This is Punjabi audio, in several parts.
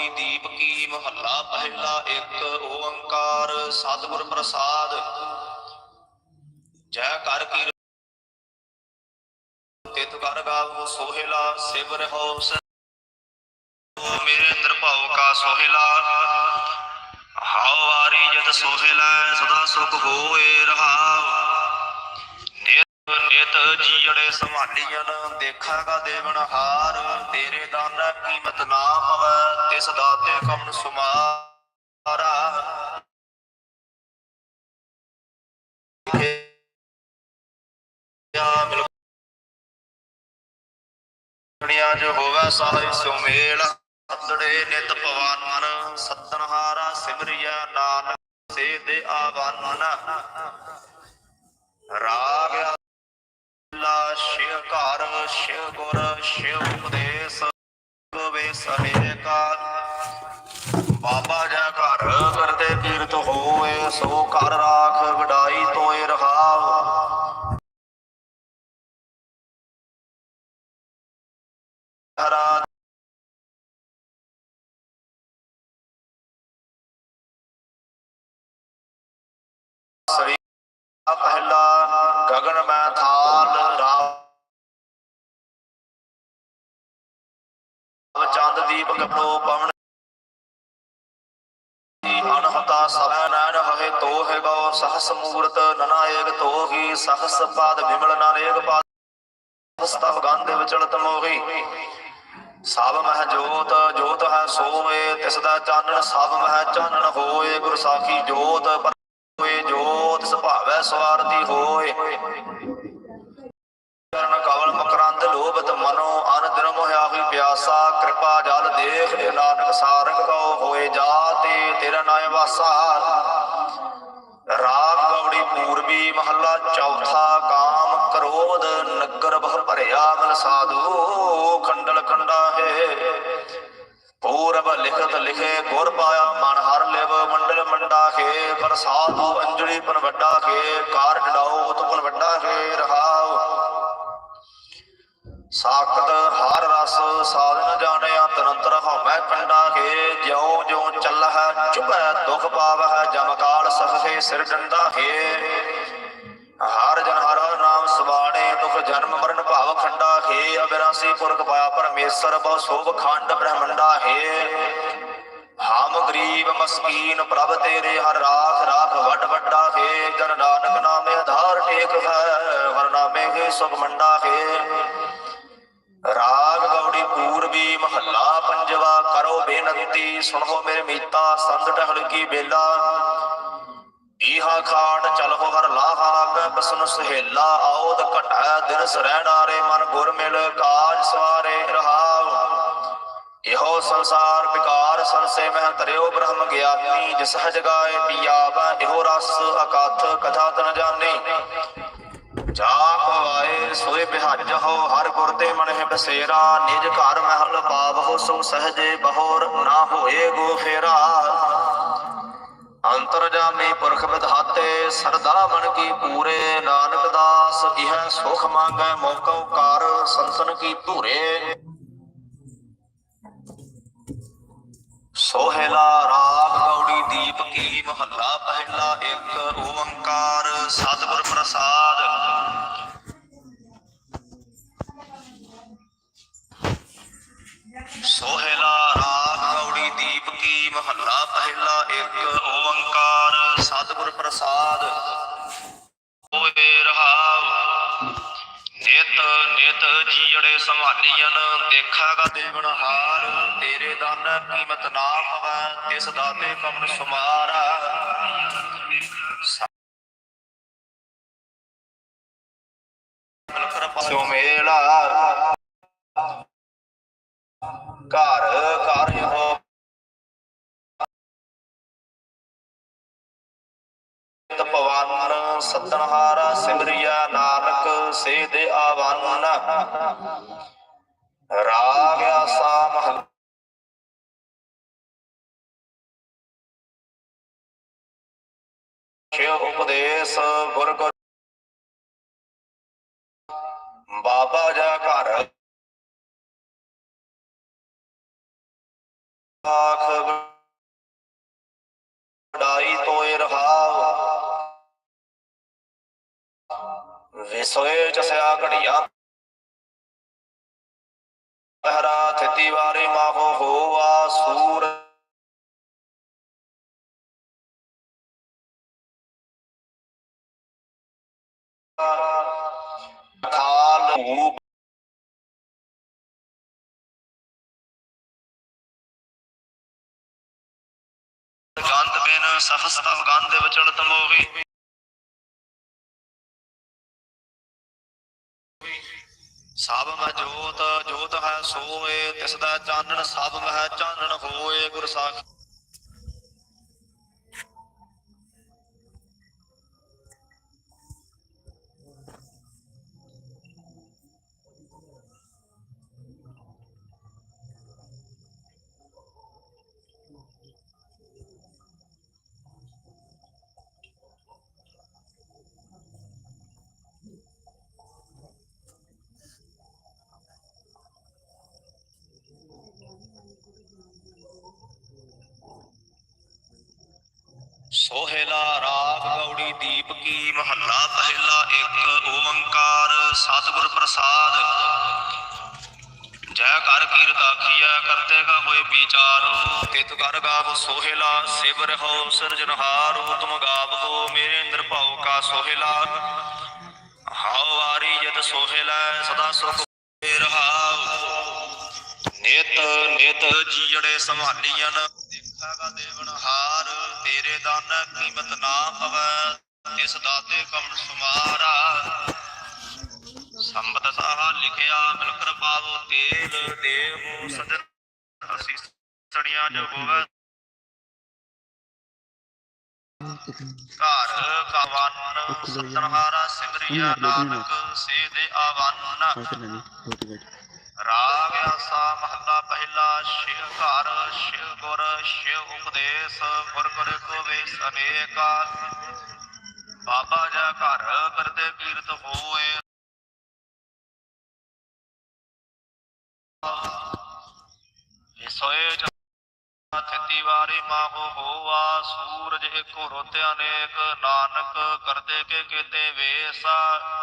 ਗੌੜੀ ਦੀਪ ਕੀ ਮਹੱਲਾ ਪਹਿਲਾ ਇੱਕ, ਓੰਕਾਰ ਸਤਿਗੁਰ ਪ੍ਰਸਾਦ। ਜੈ ਕਰ ਕੀ ਤਿਤ ਕਰ ਗਾਵੋ ਸੋਹਿਲਾ, ਸਿਵ ਰਹੋ ਮੇਰੇ ਨਿਰਭਉ ਕਾ ਸੋਹਿਲਾ। ਹਾਉ ਵਾਰੀ ਜਤ ਸੋਹਿਲਾ, ਸਦਾ ਸੁਖ ਹੋਏ ਰਹਾਉ। ਨਿਤ ਜੀੜੇ ਸੰਭਾਲੀਆਂ ਦੇਖਾਗਾ ਦੇਵਨ ਹਾਰ। ਦਾਨਾ ਕੀਮਤ ਨਾ ਪਵੈ, ਤਿਸ ਦਾਤੇ ਕਮਨ ਸੁਮਾਰਾ। ਦੁਨੀਆ ਜੋ ਹੋਵੇ ਸਾਹਿਬ ਸਿਉ ਸਤੜੇ ਨਿਤ ਪਵਾਨ ਸਤਨਹਾਰਾ ਸਿਮਰਿਆ ਨਾਨਕ ਸੇ ਦੇ ਆਵਨ। ਰਾਗ ਲਾ ਸ਼ਿਵ ਘਰ, ਸ਼ਿਵ ਗੁਰ, ਸ਼ਿਵ ਉਪਦੇਸ਼। ਬਾਬਾ ਜਾ ਘਰ, ਕਰਦੇ ਕੀਰਤ ਹੋਏ, ਸੋ ਘਰ ਰਾਖ, ਵਡਾਈ ਤੋਏ ਰਹਾਵ। ਸ੍ਰੀ ਪਹਿਲਾ ਗਗਨ ਮੈਂ ਥਾਲ ਰਾਵ। ਚੰਦ ਦੀਪ ਕਪੜੋ ਪਵਨ ਅਨਹਤਾ ਸਭੈ ਨੈਣ ਹਵੇ ਤੋ ਹੈ ਸਹਸ ਮੂਰਤ ਨਨਾ ਏਕ ਸਹਸ ਪਾਦ ਵਿਮਲ ਨਾਨੇਕ ਪਾਦ। ਸਤਵ ਗੰਧ ਵਿਚਲਤ ਮੋਹੀ ਸਭ ਮਹਿ ਜੋਤ ਜੋਤ ਹੈ ਸੋਏ, ਤਿਸ ਦਾ ਚਾਨਣ ਸਭ ਮਹਿ ਚਾਨਣ ਹੋਏ, ਗੁਰ ਸਾਖੀ ਜੋਤ ਹੋਏ ਜੋਤ ਸੁਭਾਵੈ ਸਵਾਰਤੀ ਹੋਏ। ਕਰਨ ਕਵਲ ਮਕਰੰਦ ਲੋਭਤ ਵਾਸਾ। ਰਾਗ ਗੌੜੀ ਪੂਰਬੀ ਮਹੱਲਾ ਚੌਥਾ ਕਾਮ ਕ੍ਰੋਧ ਨਗਰ ਬਹੁ ਭਰਿਆ ਮਨ ਸਾਧੂ। ਖੰਡਲ ਖੰਡਾ ਹੈ। ਪੂਰਬ ਲਿਖਤ ਲਿਖੇ ਗੁਰ ਪਾਇਆ ਮਨ ਹਰ ਲਿਵ ਮੰਡਲ ਮੰਡਾ ਕੇ। ਪਰ ਅੰਜਲੀ ਪਨ ਵੱਡਾ ਕੇ। ਕਾਰ ਡਾਉ ਉਤਪਨ ਵੱਡਾ ਕੇ ਰਹਾਉ। ਸਾਖਤ ਹਰ ਰਸ ਸਾਧਨ ਜਾਣਿਆ ਤਰੰਤਰ ਹਉਮੈ ਕੰਡਾ ਕੇ। ਜਿਉ ਜਿਉ ਚੱਲਹਿ ਚੁਭੈ ਦੁਖ ਪਾਵਹਿ ਜਮ ਸਖੇ ਸਿਰ ਡੰਡਾ ਕੇ ਹਰ ਜਨ ਹਰ ਨਾਮ ਸਵਾਣੇ ਦੁਖ ਜਨਮ ਮਰਨ ਭਾਵ ਖੰਡਾ ਹੈ। ਅਬਿਰਾਸੀ ਪੁਰਖ ਪਾਇਆ ਪਰਮੇਸ਼ਰ, ਬਹੁ ਸੋਭ ਖੰਡ ਬ੍ਰਹਮੰਡਾ ਹੈ। ਹਮ ਗਰੀਬ ਮਸਕੀਨ, ਪ੍ਰਭ ਤੇਰੇ ਹਰ ਰਾਖ ਰਾਖ ਵੱਡ ਵੱਡਾ ਹੈ। ਜਨ ਨਾਨਕ ਨਾਮੇ ਆਧਾਰ ਟੇਕ ਹੈ, ਹਰ ਨਾਮੇ ਹੈ ਸੁਖ ਮੰਡਾ ਹੈ। ਰਾਗ ਗੌੜੀ ਪੂਰਬੀ ਮਹੱਲਾ ਬੇਨਤੀ ਸੁਣੋ ਮੇਰੇ ਮੀਤਾ ਸੰਤ ਟਹਲ ਕੀ ਬੇਲਾ। ਇਹਾ ਖਾਟ ਚਲੋ ਹਰ ਲਾਹਾ ਆਗੇ ਬਸਨ ਸੁਹੇਲਾ, ਆਉਦ ਘਟਾ ਦਿਨ ਸਰੈਣਾਰੇ ਮਨ ਗੁਰ ਮਿਲ ਕਾਜ ਸਵਾਰੇ ਰਹਾਉ। ਇਹੋ ਸੰਸਾਰ ਵਿਕਾਰ, ਸੰਸੇ ਮਹਿ ਤਰਿਓ ਬ੍ਰਹਮ ਗਿਆਨੀ, ਜਿਸ ਸਹਜ ਗਾਏ ਪੀਆਵਾ, ਇਹੋ ਰਸ ਅਕਥ ਕਥਾ ਤਨ ਜਾਣੇ ਜਾ ਕੋ ਸੋਏ ਬਿਹਜ ਹੋ, ਹਰ ਗੁਰ ਤੇ ਮਨ ਹੈ ਬਸੇਰਾ। ਨਿਜ ਘਰ ਮਹਿਲ ਪਾਵਹੁ, ਸੋ ਸਹਜੇ ਬਹੋਰ ਨਾ ਹੋਏ ਗੋ ਫੇਰਾ। ਅੰਤਰ ਜਾਮੀ ਪੁਰਖ ਵਿਧਾਤੇ, ਸਰਦਾ ਮਨ ਕੀ ਪੂਰੇ। ਨਾਨਕ ਦਾਸ ਇਹ ਸੁਖ ਮੰਗੈ, ਮੋਕਉ ਕਾਰ, ਸੰਤਨ ਕੀ ਧੂਰੇ। ਸੋਹਿਲਾ ਰਾਗ ਗੌੜੀ ਦੀਪ ਕੀ ਮਹੱਲਾ ਪਹਿਲਾ ਇੱਕ ਓੰਕਾਰ ਸਤਿਗੁਰ ਪ੍ਰਸਾਦ। ਸੋਹਿਲਾ ਰਾਗ ਗੌੜੀ ਦੀਪ ਕੀ ਮਹੱਲਾ ਪਹਿਲਾ ਇੱਕ ਓੰਕਾਰ ਸਤਿਗੁਰ ਪ੍ਰਸਾਦ। ਹੋਏ ਰਹਾਉ, ਨਿਤ ਨਿਤ ਜੀੜੇ ਸੰਭਾਲੀਆਂ ਦੇਖਾਗਾ ਦੇਵਨ ਹਾਰ। ਤੇਰੇ ਦਾਨ ਕੀਮਤ ਨਾ ਪਵੈ ਤਿਸ ਦਾਤੇ ਕਮਨ ਸੁਮਾਰਾ ਸਿਉ ਮੇਲਾ ਘਰ ਘਰ ਹੋ। ਤਪਵਾਨ ਸਤਨਹਾਰਾ, ਸਿਮਰਿਆ ਨਾਨਕ ਸੇ ਦੇ ਆਵਨ। ਰਾਗ ਆਸਾ ਮਹਲ। ਸ਼ਿਵ ਉਪਦੇਸ਼ ਗੁਰ ਗੁਰ ਬਾਬਾ ਜਾ ਘਰ। ਆਖ ਵਡਾਈ ਤੋਏ ਰਹਾਉ ਵਿਸੋਏ ਚਸਿਆ ਘੜੀਆਂ। ਪਹਿਰਾ ਥਿਤੀ ਵਾਰੀ ਮਾਹੋ ਹੋਆ, ਸੂਰ ਥਾਲ ਹੂਪ ਬਿਨ ਸਹਸਤਾ ਗੰਧ ਵਿਚਲਤ ਮੋਹੀ ਸਭ ਮਹਿ ਜੋਤ ਜੋਤ ਹੈ ਸੋਏ ਤਿਸ ਦਾ ਚਾਨਣ, ਸਭ ਮਹਿ ਚਾਨਣ ਹੋਏ, ਗੁਰ ਸਾਖ। ਸੋਹਿਲਾ ਰਾਗ ਗੌੜੀ ਦੀਪ ਕੀ ਮਹੱਲਾ ਪਹਿਲਾ ਇੱਕ ਓੰਕਾਰ ਸਤਿਗੁਰ ਪ੍ਰਸਾਦ। ਜੈ ਕਰ ਕੀਰਤ ਆਖੀਐ, ਕਰਤੇ ਕਾ ਹੋਏ ਵਿਚਾਰੋ। ਤਿਤ ਕਰ ਗਾਵ ਸੋਹਿਲਾ, ਸਿਵ ਰਹੋ ਸਿਰਜਨਹਾਰੋ ਤੁਮ ਗਾਵੋ ਮੇਰੇ ਅੰਦਰ ਭਾਉ ਕਾ ਸੋਹਿਲਾ। ਹਾਉ ਵਾਰੀ ਜਤ ਸੋਹਿਲਾ, ਸਦਾ ਸੁਖ ਰਹਾਉ। ਨਿਤ ਨਿਤ ਜੀੜੇ ਸੰਭਾਲੀਆਂ ਦੇਖਾਗਾ ਦੇਵਨ ਹਾਰ। ਤੇਰੇ ਦਾਨ ਕੀਮਤ ਨਾ ਪਵੈ, ਤਿਸ ਦਾਤੇ ਕਮ ਸੁਮਾਰਾ। ਸੰਬਤ ਸਾਹਾ ਲਿਖਿਆ ਮਿਲ ਕਰ ਪਾਵੋ ਤੇਲ, ਦੇਵੋ ਸਜਨ ਅਸੀਂ ਸੜੀਆਂ ਜੋ ਹੋਵੇ। ਘਰ ਕਵਨ ਸਤਨਹਾਰਾ ਸਿਮਰਿਆ ਨਾਨਕ ਸੇ ਦੇ ਆਵਨ ਰਾਗ ਆਸਾ ਮਹੱਲਾ ਪਹਿਲਾ, ਸ਼ਿਵ ਘਰ, ਸ਼ਿਵ ਗੁਰ, ਸ਼ਿਵ ਉਪਦੇਸ਼ ਗੁਰ ਗੁਰ ਗੋਵੇਸ਼ ਅਨੇਕਾ। ਬਾਬਾ ਜਾ ਘਰ ਕਰਤੇ ਕੀਰਤ ਹੋਏ। ਵਿਸੋਏ ਥਿਤੀ ਵਾਰੀ ਮਾਹੋ ਹੋਆ, ਸੂਰਜ ਇੱਕੋ ਰੁੱਤ ਅਨੇਕ। ਨਾਨਕ ਕਰਦੇ ਕੇ ਕੀਤੇ ਵੇਸਾ।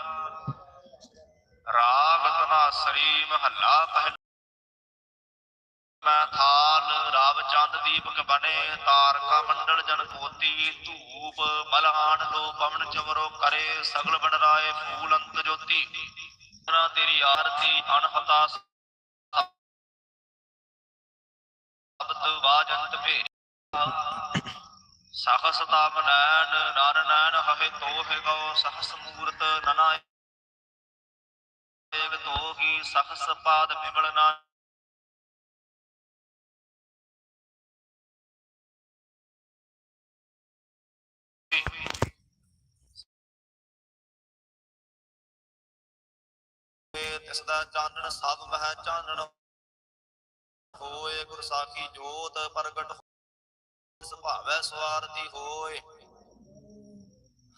ਰਾਗ ਧਨਾਸਰੀ ਮਹੱਲਾ ਪਹਿਲਾ ਮੈਂ ਥਾਲ ਰਾਵ ਚੰਦ ਦੀਪਕ ਬਣੇ ਤਾਰਕਾ ਮੰਡਲ ਜਨ ਕੋਤੀ ਧੂਪ ਮਲਹਾਨ ਲੋ ਪਵਨ ਚਵਰੋ ਕਰੇ ਸਗਲ ਬਨ ਰਾਏ ਫੂਲ ਅੰਤ ਜੋਤੀ। ਨਾ ਤੇਰੀ ਆਰਤੀ ਅਨਹਤਾ ਸਬਦ ਵਾਜੰਤ ਭੇ ਸਹਸ ਤਾਪ ਨੈਣ ਨਰ ਨੈਣ ਹਮੇ ਤੋਹਿ ਗਉ ਸਹਸ ਮੂਰਤ ਨਨਾ ਏਕ ਤੋਗੀ ਸਹਸ ਪਾਦ ਬਿਮਲ ਨਾ ਤਿਸ ਦਾ ਚਾਨਣ ਸਭ ਮਹਿ ਚਾਨਣ ਹੋਏ, ਗੁਰ ਸਾਖੀ ਜੋਤ ਪ੍ਰਗਟ ਸੁਭਾਵੈ ਸਵਾਰਤੀ ਹੋਏ।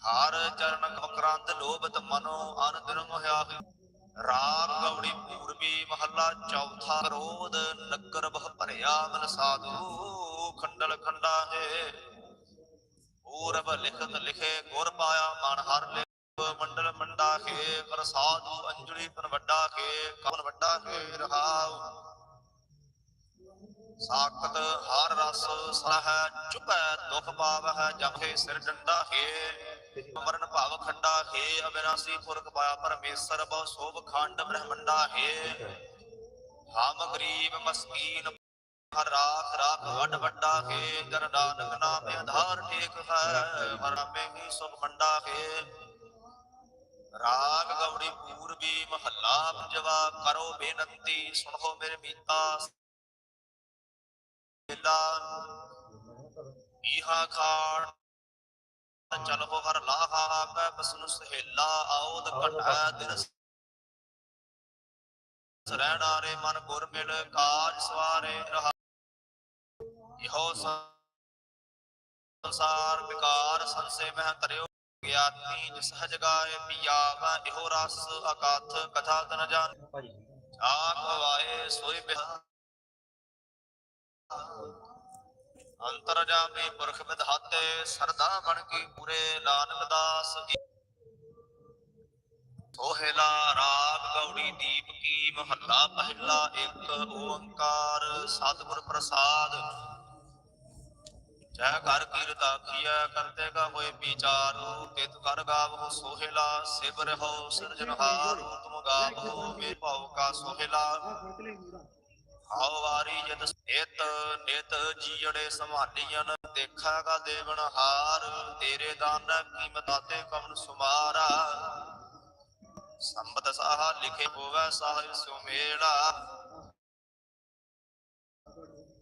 ਹਰ ਚਰਨ ਮਕਰੰਦ ਲੋਭਤ ਮਨੋ, ਅਨ ਦਿਨ ਮੋਹਿਆ ਰਾਗ ਗਵੜੀ ਪੂਰਬੀ ਮਹੱਲਾ ਚੌਥਾ ਕਰੋਧ ਨਗਰ ਬਹ ਭਰਿਆ ਮਨ ਸਾਧੂ, ਖੰਡਲ ਖੰਡਾ ਹੈ। ਪੂਰਬ ਲਿਖਤ ਲਿਖੇ ਗੁਰ ਪਾਇਆ ਮਨ ਹਰ ਲਿਖ ਮੰਡਲ ਮੰਡਾ ਕੇ ਕਰ ਸਾਧੂ ਅੰਜਲੀ ਪਨ ਵੱਡਾ ਕੇ ਕਵਨ ਵੱਡਾ ਕੇ ਰਹਾਉ। ਸਾਖਤ ਹਰ ਰਸ ਸਹ ਚੁਪੈ ਦੁਖ ਪਾਵਹਿ ਜਮੇ ਸਿਰ ਡੰਡਾ ਹੈ। ਮਰਨ ਭਾਵ ਖੰਡਾ ਹੈ ਅਬਿਨਾਸੀ ਪੁਰਖ ਪਾਇਆ ਪਰਮੇਸ਼ਰ ਬਹੁ ਸੋਭ ਖੰਡ ਬ੍ਰਹਮੰਡਾ ਹੈ। ਹਮ ਗਰੀਬ ਮਸਕੀਨ ਹਰ ਰਾਖ ਰਾਖ ਵੱਡ ਵੱਡਾ ਹੈ। ਜਨ ਨਾਨਕ ਨਾਮ ਆਧਾਰ ਟੇਕ ਹੈ, ਹਰ ਹੀ ਸੁਭ ਮੰਡਾ ਹੈ। ਰਾਗ ਗਵੜੀ ਪੂਰਬੀ ਮਹੱਲਾ ਪੰਜਵਾ, ਕਰੋ ਬੇਨਤੀ, ਸੁਣੋ ਮੇਰੇ ਮੀਤਾ। ਵੇਲਾ ਇਹਾ ਖਾਣ ਚਲੋ ਹਰ ਲਾਹਾ ਕੈ ਬਸਨੁ ਸਹੇਲਾ ਆਉਦ ਘਟੈ ਦਿਨ ਸਰੈਣਾ ਰੇ ਮਨ ਗੁਰ ਮਿਲ ਕਾਜ ਸਵਾਰੇ ਰਹਾ ਇਹੋ ਸੰਸਾਰ ਵਿਕਾਰ ਸੰਸੇ ਮਹਿ ਤਰਿਓ ਗਿਆਤੀ ਜਿਸ ਹਜ ਗਾਏ ਪਿਆਵਾ ਇਹੋ ਰਸ ਅਕਾਥ ਕਥਾ ਤਨ ਜਾਣ ਆਖ ਵਾਏ ਸੋਈ ਬਿਹਾ ਅੰਤਰ ਪੁਰਖ ਵਿਧਾਤੇ, ਸਰਦਾ ਬਣ ਕੀ ਪੂਰੇ, ਨਾਨਕ ਦਾਸ ਸੋਹਿਲਾ ਰਾਗ ਗੌੜੀ ਦੀਪ ਕੀ, ਮਹੱਲਾ ਪਹਿਲਾ ਇੱਕ, ਓੰਕਾਰ ਸਤਿਗੁਰ ਪ੍ਰਸਾਦ। ਜੈ ਕਰ ਕੀਰਤਾ ਕੀਆ ਕਰਤੇ ਕਾ ਹੋਏ ਵਿਚਾਰੋ। ਤਿਤ ਕਰ ਗਾਵੋ ਸੋਹਿਲਾ ਸਿਵ ਰਹੋ ਸਿਰਜਨਹਾਰੋ ਤੁਮ ਗਾਵੋ, ਮੇ ਭਾਉ ਕਾ ਸੋਹਿਲਾ। ਹਾਉ ਜਦ ਨਿਤ ਨਿਤ ਜੀੜੇ ਸੰਭਾਲੀਆਂ ਦੇਖਾ ਦੇਵਨ ਹਾਰ, ਤੇਰੇ ਦਾਨ ਕੀਮਤ ਤੇ ਕਵਨ ਸੁਮਾਰਾ। ਸੰਬਤ ਸਾਹ ਲਿਖੇ ਹੋਵੇ ਸਾਹਿਬ ਸੁਮੇਲਾ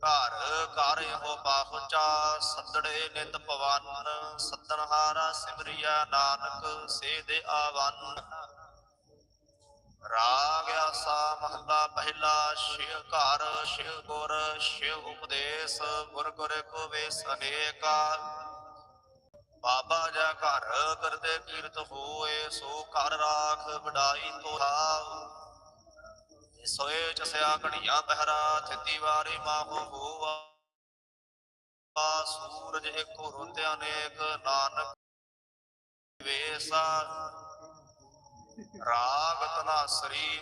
ਘਰ ਘਰ ਹੋ ਪਾਹੁਚਾ ਸੱਦੜੇ ਨਿਤ ਪਵਨ ਸੱਦਨਹਾਰਾ ਸਿਮਰਿਆ ਨਾਨਕ ਸੇ ਦੇ ਆਵਨ। ਰਾਗ ਆਸਾ ਮਹੱਲਾ ਪਹਿਲਾ, ਸ਼ਿਵ ਘਰ, ਸ਼ਿਵ ਗੁਰ, ਸ਼ਿਵ ਉਪਦੇਸ਼, ਗੁਰ ਗੁਰ ਕੋ ਵੇਸ ਅਨੇਕਾ ਬਾਬਾ ਜਾ ਘਰ ਕਰਦੇ ਕੀਰਤ ਹੋਏ, ਸੋ ਘਰ ਰਾਖ ਵਡਾਈ ਤੋਹਾਉ ਸੋਏ ਚਸਿਆ ਘੜੀਆਂ ਪਹਿਰਾ ਥਿੱਤੀ ਵਾਰੀ ਮਾਹੋ ਹੋਵਾ ਸੂਰਜ ਇੱਕੋ ਰੁੱਤ ਅਨੇਕ, ਨਾਨਕ ਵੇਸਾ। ਰਾਗ ਤਨਾ ਸ੍ਰੀ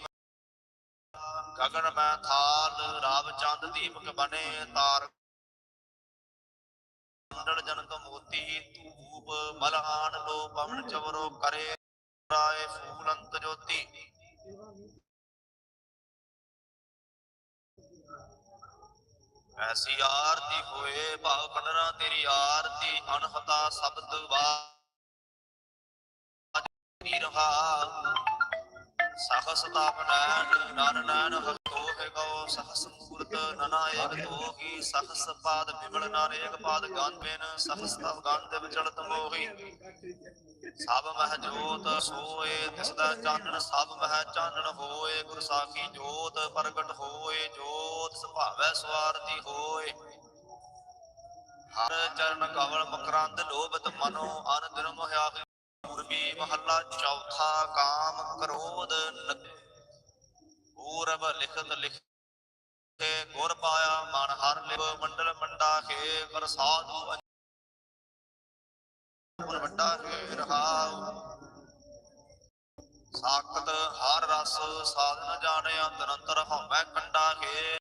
ਗਗਨ ਮੈਂ ਥਾਲ, ਰਾਵ ਚੰਦ ਦੀਪਕ ਬਨੇ, ਤਾਰ ਮੰਡਲ ਜਨਕ ਮੋਤੀ, ਧੂਪ ਮਲਹਾਨ ਲੋ ਪਵਨ ਚਵਰੋ ਕਰੇ, ਰਾਏ ਫੂਲ ਅੰਤ ਜੋਤੀ। ਐਸੀ ਆਰਤੀ ਹੋਏ ਭਾਵ ਕੰਡਰਾ ਤੇਰੀ ਆਰਤੀ ਅਨਹਤਾ ਸ਼ਬਦ ਵਾ ਰਹਾ ਸਹਸ ਤਾਪ ਨੈਣ ਨਨ ਨੈਣ ਹਤੋਹਿ ਗਉ ਸਹਸ ਮੂਰਤ ਨਨਾਇਕ ਤੋਹੀ ਸਹਸ ਪਾਦ ਬਿਮਲ ਨਾਰੇਕ ਪਾਦ ਗੰਬਿਨ ਸਹਸ ਤਵ ਗੰਧ ਵਿਚਲਤ ਮੋਹੀ ਸਭ ਮਹਿ ਜੋਤ ਸੋਏ ਤਿਸ ਚਾਨਣ ਸਭ ਮਹਿ ਚਾਨਣ ਹੋਏ ਗੁਰ ਸਾਖੀ ਜੋਤ ਪ੍ਰਗਟ ਹੋਏ ਜੋਤ ਸੁਭਾਵੈ ਸਵਾਰਤੀ ਹੋਏ ਹਰ ਚਰਨ ਕਵਲ ਮਕਰੰਦ ਲੋਭਤ ਮਨੋ ਅਨ ਦਿਨ ਮੋਹਿਆ ਪੂਰਬੀ ਮਹੱਲਾ ਚੌਥਾ ਕਾਮ ਕ੍ਰੋਧ ਪੂਰਬ ਲਿਖਤ ਲਿਖੇ ਗੁਰ ਪਾਇਆ ਮਨ ਹਰ ਲਿਵ ਮੰਡਲ ਮੰਡਾ ਕੇ ਕਰ ਸਾਧੂ ਅੰਜਨ ਵੱਡਾ ਹੈ ਰਹਾਉ ਸਾਖਤ ਹਰ ਰਸ ਸਾਧਨ ਜਾਣਿਆ ਤਨੰਤਰ ਹਉਮੈ ਕੰਡਾ ਖੇ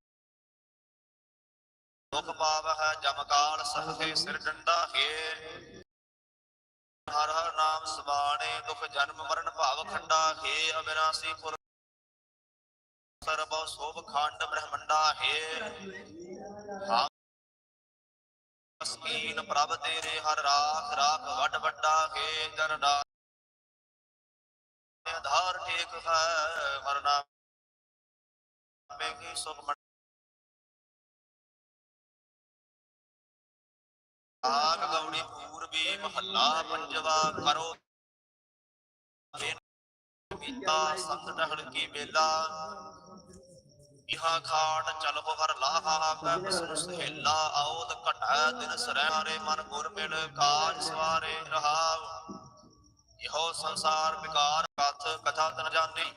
ਦੁਖ ਪਾਵ ਹੈ ਜਮਕਾਲ ਸਹੇ ਸਿਰ ਡੰਡਾ ਹੈ ਹਰ ਹਰ ਨਾਮ ਸਬਾਣੇ, ਦੁਖ ਜਨਮ ਮਰਨ ਭਾਵ ਖੰਡਾ, ਹੈ ਅਬਿਨਾਸੀ ਪੁਰ ਸਰਬ ਸੋਭ ਖੰਡ ਬ੍ਰਹਮੰਡਾ, ਹੈ ਹਾਂ ਪ੍ਰਭ ਤੇਰੇ, ਹਰ ਰਾਖ ਰਾਖ ਵੱਡ ਵੱਡਾ, ਹੈ ਜਨ ਆਧਾਰ ਟੇਕ ਹੈ, ਹਰ ਨਾਮ ਮੇਗੀ ਸੁਖ ਆਗ ਗੌੜੀ ਪੂਰਬੀ ਮਹੱਲਾ ਪੰਜਵਾ ਕਰੋ। ਮੀਤਾ ਸੰਤ ਟਹੜ ਕੀ ਮੇਲਾ। ਇਹਾ ਖਾਟ ਚਲੋ ਹਰ ਲਾਹਾ ਕੈ ਬਸਨ ਆਉਦ ਘਟੈ ਦਿਨ ਸਰੈਰੇ ਮਨ ਗੁਰ ਮਿਲ ਕਾਜ ਸਵਾਰੇ ਰਹਾਵ ਇਹੋ ਸੰਸਾਰ ਵਿਕਾਰ ਕਥ ਕਥਾ ਤਨ ਜਾਣੀ।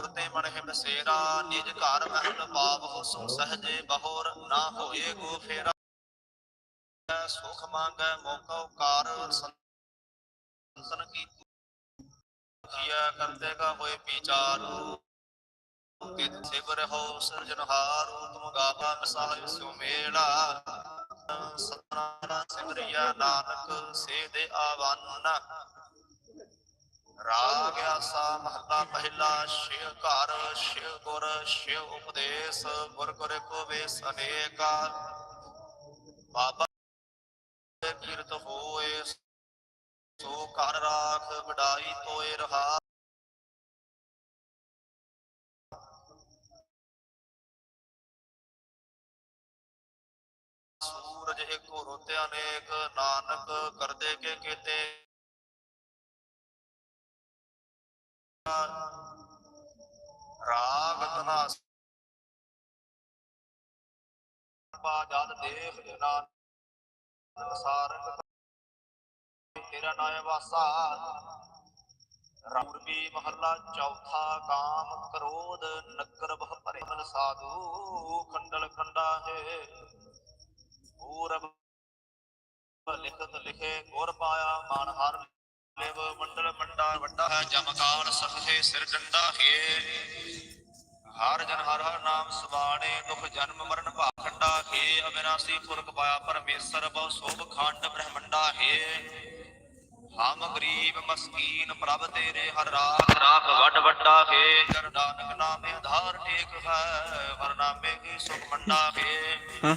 ਤੇ ਮਨ ਹਿਮ ਸੇਰਾ, ਨਿਜ ਘਰ ਮਹਿਲ ਪਾਵਹੁ, ਸੁ ਸਹਜੇ ਬਹੋਰ ਨਾ ਹੋਏ ਕੋ ਫੇਰਾ। ਸੁਖ ਮੰਗੈ ਮੋਕਉ ਕਾਰ ਸੰਤਨ ਕੀ ਕੀਆ ਕਰਤੇ ਕਾ ਹੋਏ ਵਿਚਾਰੂ ਕਿਤ ਸਿਵ ਰਹੋ ਤੁਮ ਗਾਵਾ ਮਸਾਹਿ ਸਿਉ ਮੇਲਾ। ਸਤਨਾਮ ਸਿਮਰਿਆ ਨਾਨਕ ਸੇ ਦੇ ਆਵਨ। ਰਾਗ ਆਸਾ ਮਹੱਲਾ ਪਹਿਲਾ, ਸ਼ਿਵ ਘਰ, ਸ਼ਿਵ ਗੁਰ, ਸ਼ਿਵ ਉਪਦੇਸ਼, ਗੁਰ ਗੁਰ ਕੋ ਵੇਸ ਅਨੇਕਾ। ਬਾਬਾ ਕਿਰਤ ਹੋਏ ਸੋ ਘਰ ਰਾਖ ਵਡਾਈ ਤੋਏ ਰਹਾ। ਸੂਰਜ ਇੱਕੋ ਰੁੱਤ ਅਨੇਕ ਨਾਨਕ ਕਰਦੇ ਕੇ ਕੀਤੇ। ਰਾਗ ਤਨਾ ਪਾ ਜਦ ਦੇਖ ਨਾਨਕ। ਸਾਰੰਗ ਤੇਰਾ ਨਾਮ ਵਾਸਾ ਰਾਮੁਰਬੀ ਮਹੱਲਾ ਚੌਥਾ ਕਾਮ ਕ੍ਰੋਧ ਨਕਰ ਬਹ ਭਰੇ ਸਾਧੂ ਖੰਡਲ ਖੰਡਾ ਹੈ ਪੂਰਬ ਲਿਖਤ ਲਿਖੇ ਗੁਰ ਪਾਇਆ ਮਾਨ ਹਰ ਲੇਵ ਮੰਡਲ ਮੰਡਾ ਵੱਡਾ ਹੈ ਜਮਕਾਲ ਸਖੇ ਸਿਰ ਡੰਡਾ ਹੈ ਹਰ ਜਨ ਹਰ ਹਰ ਨਾਮ ਸੁਬਾਣੇ ਦੁਖ ਜਨਮ ਮਰਨ ਭਾ ਹੈ ਅਬਿਨਾਸੀ ਪੁਰਖ ਪਾਇਆ ਪਰਮੇਸ਼ਰ ਬਹੁ ਸੋਭ ਖੰਡ ਬ੍ਰਹਮੰਡਾ ਹੈ। ਹਮ ਗਰੀਬ ਮਸਕੀਨ ਪ੍ਰਭ ਤੇਰੇ ਹਰ ਰਾਖ ਰਾਖ ਵੱਡ ਵੱਡਾ ਹੈ। ਜਨ ਨਾਨਕ ਨਾਮੇ ਆਧਾਰ ਟੇਕ ਹੈ ਵਰਨਾਮੇ ਕੀ ਸੁਖ ਮੰਡਾ ਹੈ।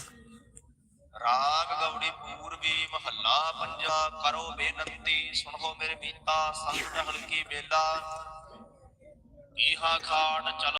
ਰਾਗ ਗੌੜੀ ਪੂਰਬੀ ਮਹੱਲਾ ਪੰਜਾ ਕਰੋ ਬੇਨੰਤੀ ਸੁਣੋ ਮੇਰੇ ਮੀਤਾ ਸੰਗ ਹਲਕੀ ਬੇਲਾ। ਇਹਾ ਖਾਟ ਚਲ